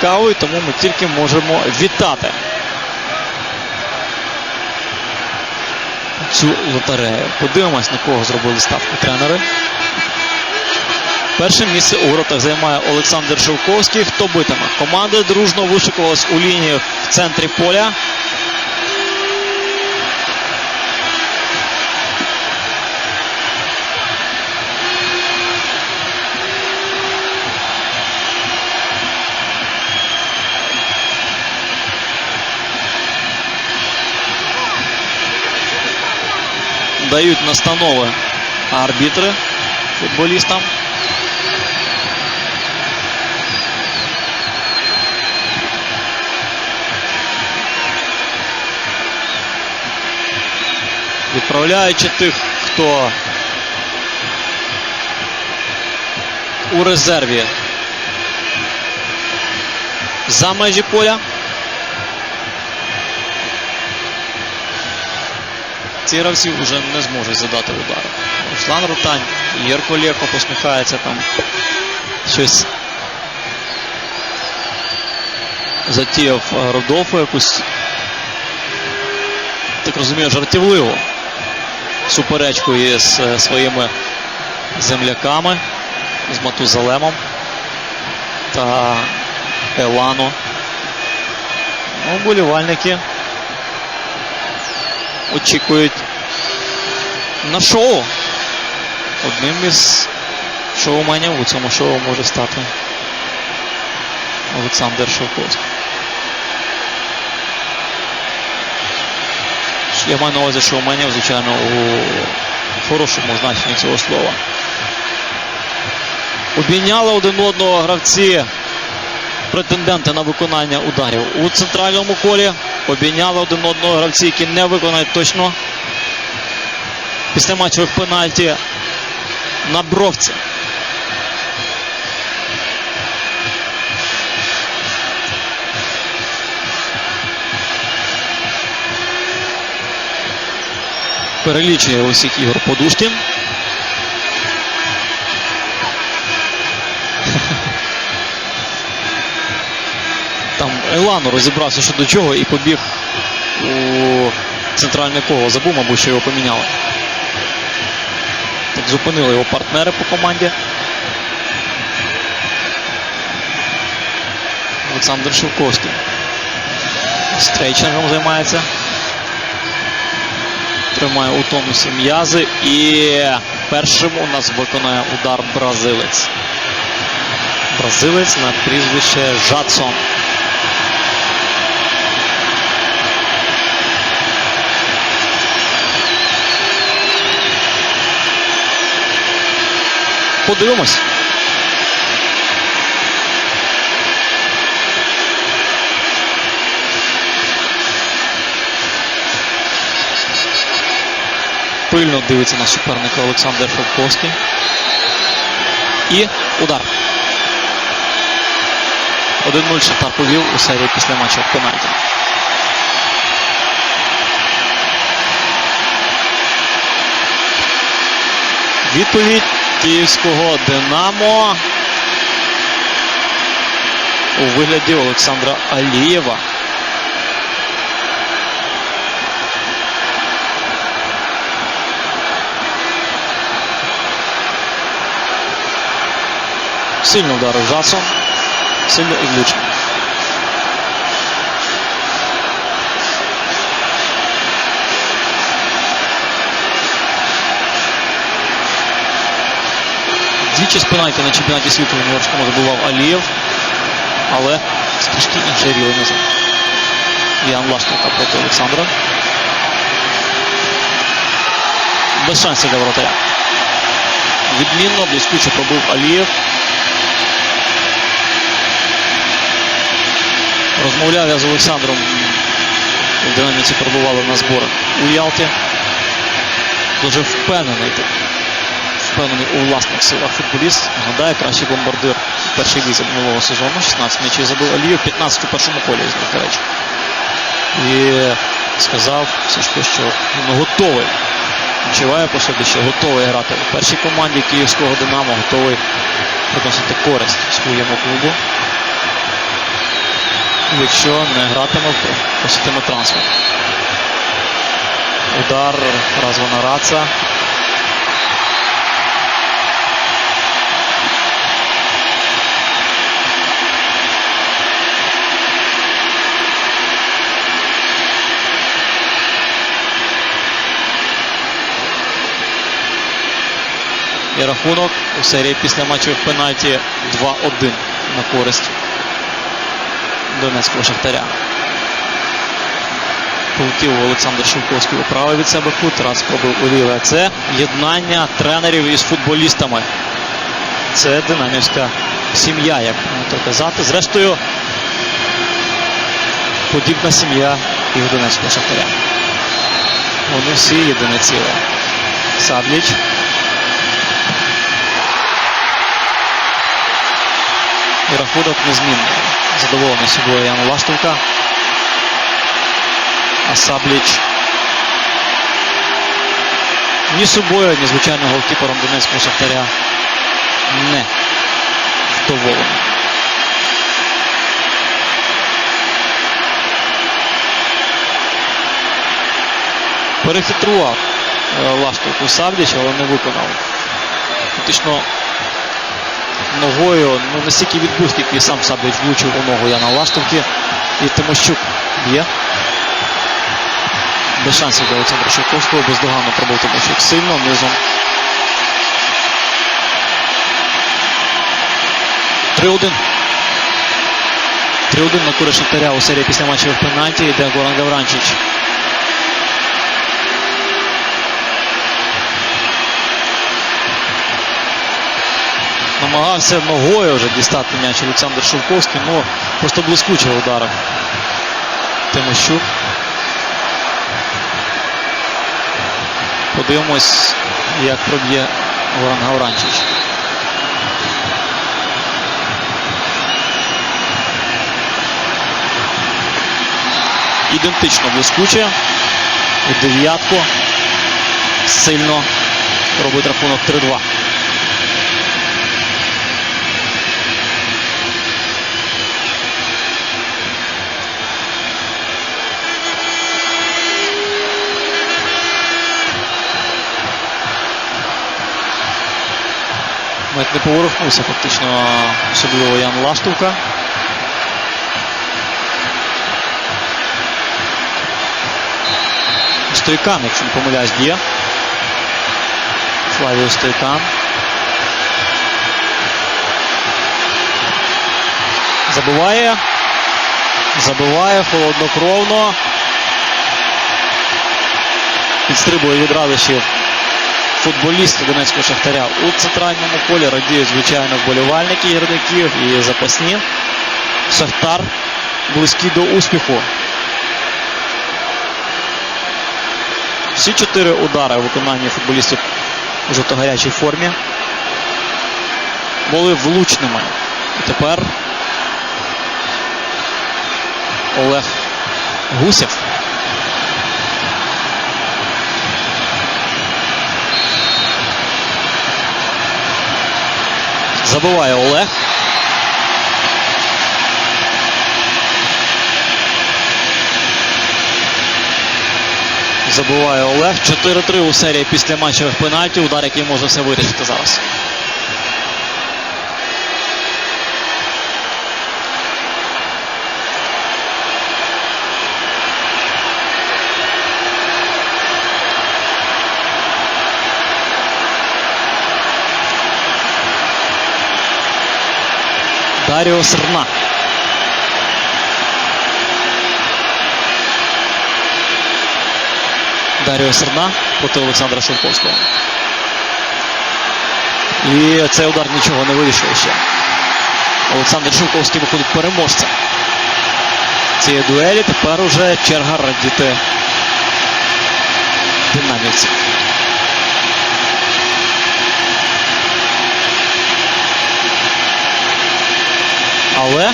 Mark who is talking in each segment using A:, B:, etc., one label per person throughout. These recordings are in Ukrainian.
A: цікавою, тому ми тільки можемо вітати цю лотерею. Подивимось, на кого зробили ставку тренери. Перше місце у воротах займає Олександр Шевковський. Хто битиме? Команди дружно вишикувалась у лінії в центрі поля. Дають настанови арбітри футболістам. Відправляючи тих, хто у резерві за межі поля. Ці вже не зможуть задати удару. Руслан Рутань, Єрко Лєко посміхається там. Щось затіяв е, Родолфу якусь, так розумію, жартівливу суперечку із е, своїми земляками, з Матузалемом та Елану. Ну, Вболівальники очікують на шоу. Одним із шоуменів у цьому шоу може стати Олександр Шовковський. Я маю на увазі шоуменів, звичайно, у хорошому значенні цього слова. Обійняли один одного гравці претенденти на виконання ударів у центральному колі. Обійняли один одного гравці, які не виконають точно після матчових пенальті на бровці. Перелічує усіх ігор Подушкін. Елану розібрався що до чого і побіг у центральне коло. Забув, мабуть, що його поміняли. Так зупинили його партнери по команді. Олександр Шевковський. Стрейчингом займається. Тримає у тонусі м'язи. І першим у нас виконає удар бразилець. Бразилець на прізвище Жадсон. Подивимось. Пильно дивиться на суперника Олександр Шовковський. І удар. 1-0 Шахтар повів у серії після матчу пенальті. Відповідь київського Динамо у вигляді Олександра Алієва. Сильно вдарив жасом. Сильно і влучив. Двічі з пенальті на чемпіонаті світу в Нью-Йоркському забував Алієв, але трішки іншої рівень. Ян Лашенка проти Олександра. Без шансів для воротаря. Відмінно, блискуче пробив Алієв. Розмовляв я з Олександром. В динаміці перебували на зборах у Ялті. Дуже впевнений впевнений у власних силах футболіст. Нагадаю, кращий бомбардир в першій лізі минулого сезону. 16 м'ячів забив Алієв, 15 у першому колі з них, речі. І сказав ж що він готовий. Відчуває по собі, що готовий грати у першій команді київського Динамо, готовий приносити користь своєму клубу. Якщо не гратиме, посітиме трансфер. Удар, раз вона раца. І рахунок у серії після матчів пенальті 2-1 на користь Донецького Шахтаря. Полетів Олександр Шовковський у правий від себе кут, раз пробив у ліве. Це єднання тренерів із футболістами. Це динамівська сім'я, як можна казати. Зрештою, подібна сім'я і у Донецького Шахтаря. Вони всі єдине ціле. Сабліч. І рахунок незмінний. Задоволений собою Ян Лаштовка. А Сабліч ні собою, ні звичайно голкіпером Донецького Шахтаря не вдоволений. Перехитрував е, Лаштовку Сабліч, але не виконав. Фактично ногою, ну настільки відбув, скільки сам Сабліч влучив у ногу Яна Лаштовки. І Тимощук б'є. Без шансів для Олександра Шевковського, бездоганно пробив Тимощук сильно, низом. 3-1. 3-1 на кури Шахтаря у серії після матчів пенальті. Йде Горан Гавранчич. Намагався ногою вже дістати м'яч Олександр Шовковський, ну просто блискуче ударив Тимощук. Подивимось, як проб'є Горан Гавранчич. Ідентично блискуче. У дев'ятку. Сильно робить рахунок 3-2. Навіть не поворухнувся фактично, особливо Ян Лаштовка. Стойкан, якщо не помиляюсь, б'є. Флавіо Стойкан. Забиває. Забиває холоднокровно. Підстрибує від радощів футболісти Донецького Шахтаря у центральному полі радіють, звичайно, вболівальники гірників і запасні. Шахтар близький до успіху. Всі чотири удари у виконанні футболістів у жовто-гарячій формі були влучними. І тепер Олег Гусєв. Забиває Олег. Забиває Олег. 4-3 у серії після матчевих пенальтів. Удар, який може все вирішити зараз. Даріо Серна. Даріо Серна проти Олександра Шовковського. І цей удар нічого не вирішив ще. Олександр Шовковський виходить переможцем. Цієї дуелі тепер уже черга радіти динамівців. Але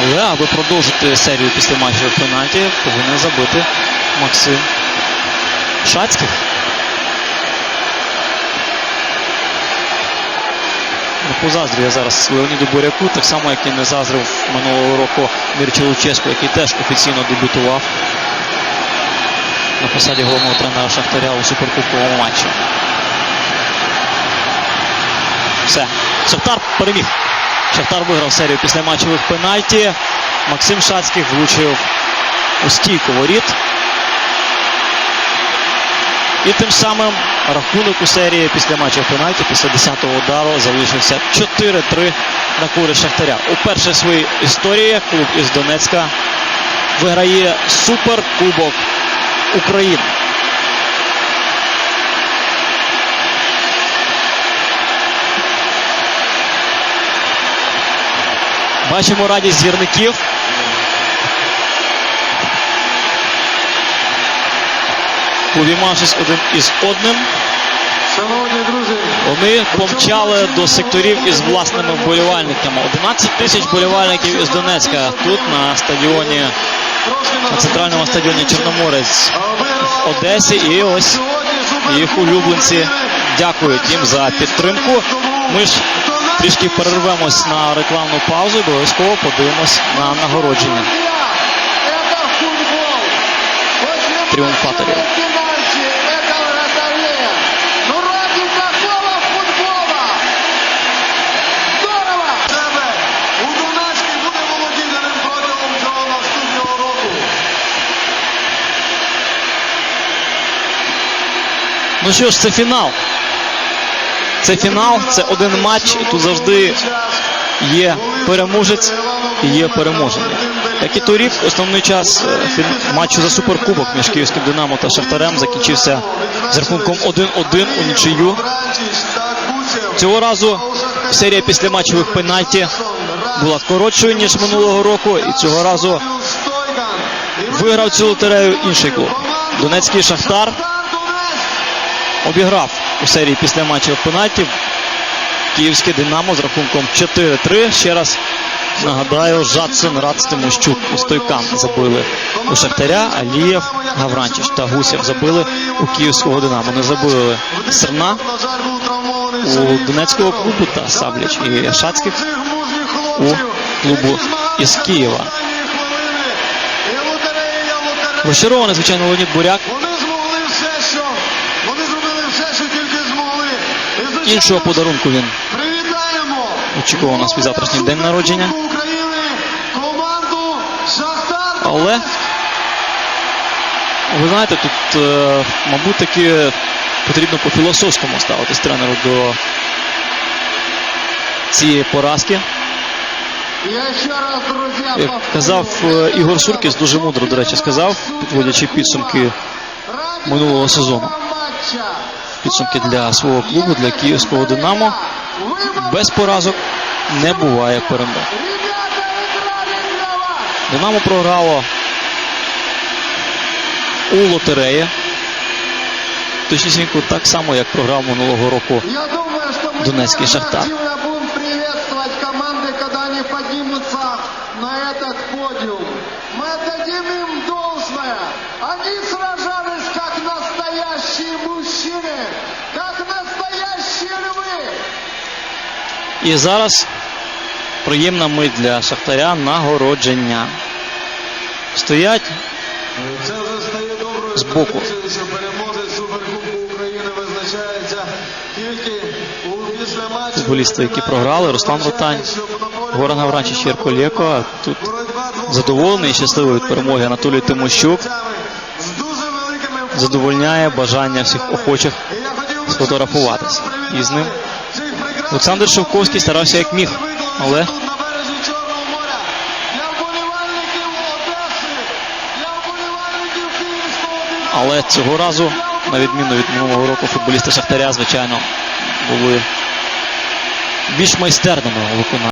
A: Але аби продовжити серію після матчів пенальті, повинен забити Максим Шацьких. позаздрю я зараз Леоніду Буряку, так само, як і не заздрив минулого року Мірчі Луческу, який теж офіційно дебютував на посаді головного тренера Шахтаря у суперкубковому матчі. Все. Шахтар переміг. Шахтар виграв серію після матчових пенальті. Максим Шацький влучив у стійку воріт. І тим самим рахунок у серії після матчу пенальті, після 10-го удару залишився 4-3 на користь Шахтаря. Уперше в своїй історії клуб із Донецька виграє суперкубок України. Бачимо радість гірників. Увіймавшись один із одним, вони помчали до секторів із власними вболівальниками. 11 тисяч вболівальників із Донецька тут на стадіоні, на центральному стадіоні Чорноморець в Одесі. І ось їх улюбленці дякують їм за підтримку. Ми ж трішки перервемось на рекламну паузу. Обов'язково подивимось на нагородження
B: року.
A: Ну що ж, це фінал. Це фінал, це один матч. і Тут завжди є переможець і є переможення. Як і торік, основний час е, матчу за суперкубок між Київським Динамо та Шахтарем закінчився з рахунком 1-1 у нічию. Цього разу серія після матчових пенальті була коротшою, ніж минулого року, і цього разу виграв цю лотерею інший клуб. Донецький Шахтар обіграв у серії після матчів пенальтів Київське Динамо з рахунком 4-3. Ще раз нагадаю, Жадсон, Рац, Тимощук Стойкан забили у Шахтаря, Алієв, Гавранчич та Гусєв забили у Київського Динамо. Не забили Серна у Донецького клубу та Сабліч і Шацьких у клубу із Києва. Розчарований, звичайно, Леонід Буряк.
B: Вони змогли все, що вони зробили все, що тільки змогли. І, звичайно,
A: Іншого подарунку він очікував на свій завтрашній день народження. Але ви знаєте, тут, е, мабуть, таки потрібно по-філософському ставитись тренеру до цієї поразки. Як казав е, Ігор Суркіс, дуже мудро, до речі, сказав, підводячи підсумки минулого сезону
B: цього матча
A: Підсумки для свого клубу, для київського Динамо.
B: вибор-
A: Без поразок не буває перемог.
B: Ребята, играли для вас.
A: Динамо програло у лотереї. Точнісінько так само, як програв минулого року
B: Я думаю, что мы
A: Донецкий
B: наверное,
A: «Шахтар».
B: активно будем приветствовать команды, когда они поднимутся на этот подиум. Мы отдадим им должное.
A: І зараз приємна мить для Шахтаря нагородження. Стоять
B: Це вже стає доброю
A: Збоку.
B: традицією, що переможець Суперкубку України визначається тільки у після
A: футболісти, які програли, Руслан Ротань, Горан Гавранчич, Єрко Лєко. Тут задоволений і щасливий від перемоги Анатолій Тимощук. Задовольняє бажання всіх охочих сфотографуватися. І з ним Олександр Шовковський старався як міг, але. Але цього разу, на відміну від минулого року, футболісти Шахтаря, звичайно, були більш майстерними у виконанні.